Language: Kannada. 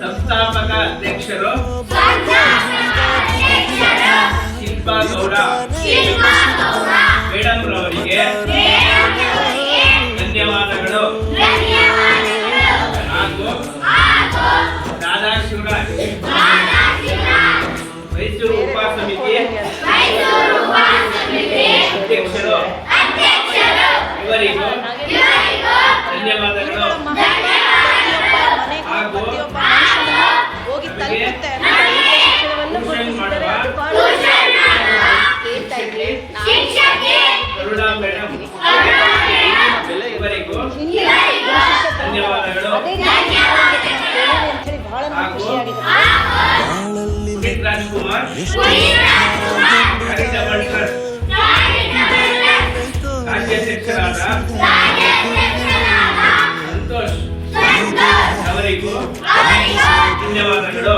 ಸಂಸ್ಥಾಪಕ ಅಧ್ಯಕ್ಷರು ಶಿಲ್ಪಾ ಗೌಡ ಮೇಡಮ್ ರವರಿಗೆ ಧನ್ಯವಾದಗಳು ಹಾಗೂ ದಾದಾ ಶಿವರಾಜ್ ಮೈಸೂರು ಉಪ ಸಮಿತಿ ಕರುಣಾ ಮೇಡಮ್ ಎಲ್ಲರಿಗೂ ಧನ್ಯವಾದಗಳು. ರಾಜ್ಕುಮಾರ್ ಅವರಿಗೂ ಧನ್ಯವಾದಗಳು.